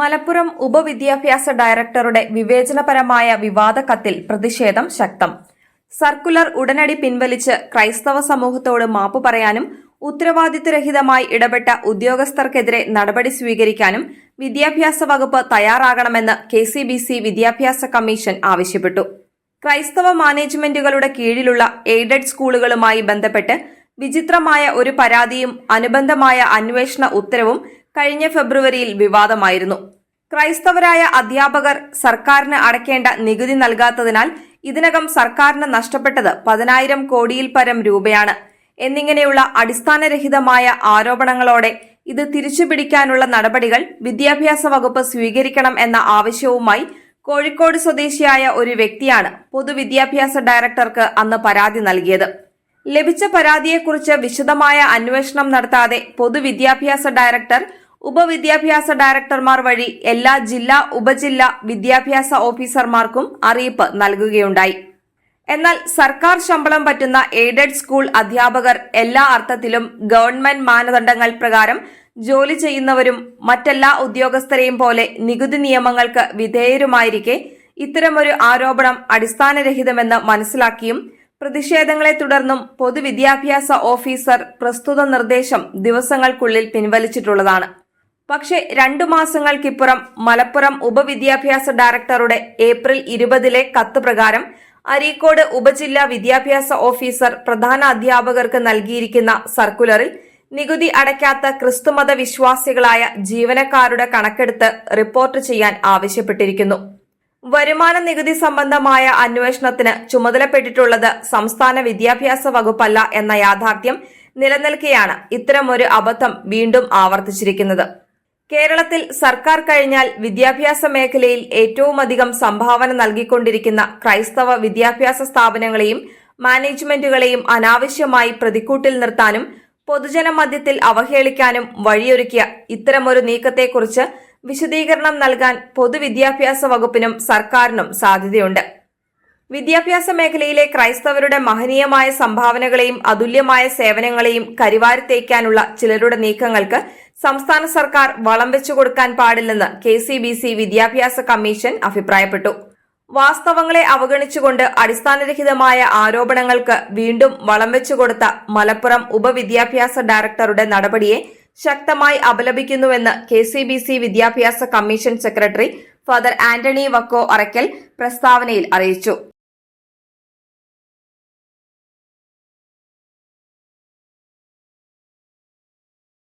മലപ്പുറം ഉപവിദ്യാഭ്യാസ ഡയറക്ടറുടെ വിവേചനപരമായ വിവാദ കത്തിൽ പ്രതിഷേധം ശക്തം. സർക്കുലർ ഉടനടി പിൻവലിച്ച് ക്രൈസ്തവ സമൂഹത്തോട് മാപ്പ് പറയാനും ഉത്തരവാദിത്തരഹിതമായി ഇടപെട്ട ഉദ്യോഗസ്ഥർക്കെതിരെ നടപടി സ്വീകരിക്കാനും വിദ്യാഭ്യാസ വകുപ്പ് തയ്യാറാകണമെന്ന് കെ സി ബി സി വിദ്യാഭ്യാസ കമ്മീഷൻ ആവശ്യപ്പെട്ടു. ക്രൈസ്തവ മാനേജ്മെന്റുകളുടെ കീഴിലുള്ള എയ്ഡഡ് സ്കൂളുകളുമായി ബന്ധപ്പെട്ട് വിചിത്രമായ ഒരു പരാതിയും അനുബന്ധമായ അന്വേഷണ ഉത്തരവും കഴിഞ്ഞ ഫെബ്രുവരിയിൽ വിവാദമായിരുന്നു. ക്രൈസ്തവരായ അധ്യാപകർ സർക്കാരിന് അടയ്ക്കേണ്ട നികുതി നൽകാത്തതിനാൽ ഇതിനകം സർക്കാരിന് നഷ്ടപ്പെട്ടത് പതിനായിരം കോടിയിൽ പരം രൂപയാണ്. എന്നിങ്ങനെയുള്ള അടിസ്ഥാനരഹിതമായ ആരോപണങ്ങളോടെ ഇത് തിരിച്ചുപിടിക്കാനുള്ള നടപടികൾ വിദ്യാഭ്യാസ വകുപ്പ് സ്വീകരിക്കണം എന്ന ആവശ്യവുമായി കോഴിക്കോട് സ്വദേശിയായ ഒരു വ്യക്തിയാണ് പൊതുവിദ്യാഭ്യാസ ഡയറക്ടർക്ക് അന്ന് പരാതി നൽകിയത്. ലഭിച്ച പരാതിയെക്കുറിച്ച് വിശദമായ അന്വേഷണം നടത്താതെ പൊതുവിദ്യാഭ്യാസ ഡയറക്ടർ ഉപവിദ്യാഭ്യാസ ഡയറക്ടർമാർ വഴി എല്ലാ ജില്ലാ ഉപജില്ലാ വിദ്യാഭ്യാസ ഓഫീസർമാർക്കും അറിയിപ്പ് നൽകുകയുണ്ടായി. എന്നാൽ സർക്കാർ ശമ്പളം പറ്റുന്ന എയ്ഡഡ് സ്കൂൾ അധ്യാപകർ എല്ലാ അർത്ഥത്തിലും ഗവൺമെന്റ് മാനദണ്ഡങ്ങൾ പ്രകാരം ജോലി ചെയ്യുന്നവരും മറ്റെല്ലാ ഉദ്യോഗസ്ഥരെയും പോലെ നികുതി നിയമങ്ങൾക്ക് വിധേയരുമായിരിക്കെ ഇത്തരമൊരു ആരോപണം അടിസ്ഥാനരഹിതമെന്ന് മനസ്സിലാക്കിയും പ്രതിഷേധങ്ങളെ തുടർന്നും പൊതുവിദ്യാഭ്യാസ ഓഫീസർ പ്രസ്തുത നിർദ്ദേശം ദിവസങ്ങൾക്കുള്ളിൽ പിൻവലിച്ചിട്ടുള്ളതാണ്. പക്ഷേ രണ്ടു മാസങ്ങൾക്കിപ്പുറം മലപ്പുറം ഉപവിദ്യാഭ്യാസ ഡയറക്ടറുടെ ഏപ്രിൽ ഇരുപതിലെ കത്ത് പ്രകാരം അരീക്കോട് ഉപജില്ലാ വിദ്യാഭ്യാസ ഓഫീസർ പ്രധാന അധ്യാപകർക്ക് നൽകിയിരിക്കുന്ന സർക്കുലറിൽ നികുതി അടയ്ക്കാത്ത ക്രിസ്തുമത വിശ്വാസികളായ ജീവനക്കാരുടെ കണക്കെടുത്ത് റിപ്പോർട്ട് ചെയ്യാൻ ആവശ്യപ്പെട്ടിരിക്കുന്നു. വരുമാന നികുതി സംബന്ധമായ അന്വേഷണത്തിന് ചുമതലപ്പെട്ടിട്ടുള്ളത് സംസ്ഥാന വിദ്യാഭ്യാസ വകുപ്പല്ല എന്ന യാഥാർത്ഥ്യം നിലനിൽക്കെയാണ് ഇത്തരമൊരു അബദ്ധം വീണ്ടും ആവർത്തിച്ചിരിക്കുന്നത്. കേരളത്തിൽ സർക്കാർ കഴിഞ്ഞാൽ വിദ്യാഭ്യാസ മേഖലയിൽ ഏറ്റവുമധികം സംഭാവന നൽകിക്കൊണ്ടിരിക്കുന്ന ക്രൈസ്തവ വിദ്യാഭ്യാസ സ്ഥാപനങ്ങളെയും മാനേജ്മെന്റുകളെയും അനാവശ്യമായി പ്രതിക്കൂട്ടിൽ നിർത്താനും പൊതുജനമധ്യത്തിൽ അവഹേളിക്കാനും വഴിയൊരുക്കിയ ഇത്തരമൊരു നീക്കത്തെക്കുറിച്ച് വിശദീകരണം നൽകാൻ പൊതുവിദ്യാഭ്യാസ വകുപ്പിനും സർക്കാരിനും സാധ്യതയുണ്ട്. വിദ്യാഭ്യാസ മേഖലയിലെ ക്രൈസ്തവരുടെ മഹനീയമായ സംഭാവനകളെയും അതുല്യമായ സേവനങ്ങളെയും കരിവാരിത്തേക്കാനുള്ള ചിലരുടെ നീക്കങ്ങൾക്ക് സംസ്ഥാന സർക്കാർ വളം വെച്ചു കൊടുക്കാൻ പാടില്ലെന്ന് കെ സി ബി സി വിദ്യാഭ്യാസ കമ്മീഷൻ അഭിപ്രായപ്പെട്ടു. വാസ്തവങ്ങളെ അവഗണിച്ചുകൊണ്ട് അടിസ്ഥാനരഹിതമായ ആരോപണങ്ങൾക്ക് വീണ്ടും വളം വെച്ചു കൊടുത്ത മലപ്പുറം ഉപവിദ്യാഭ്യാസ ഡയറക്ടറുടെ നടപടിയെ ശക്തമായി അപലപിക്കുന്നുവെന്ന് കെ സി ബി സി വിദ്യാഭ്യാസ കമ്മീഷൻ സെക്രട്ടറി ഫാദർ ആന്റണി വക്കോ അറയ്ക്കൽ പ്രസ്താവനയിൽ അറിയിച്ചു.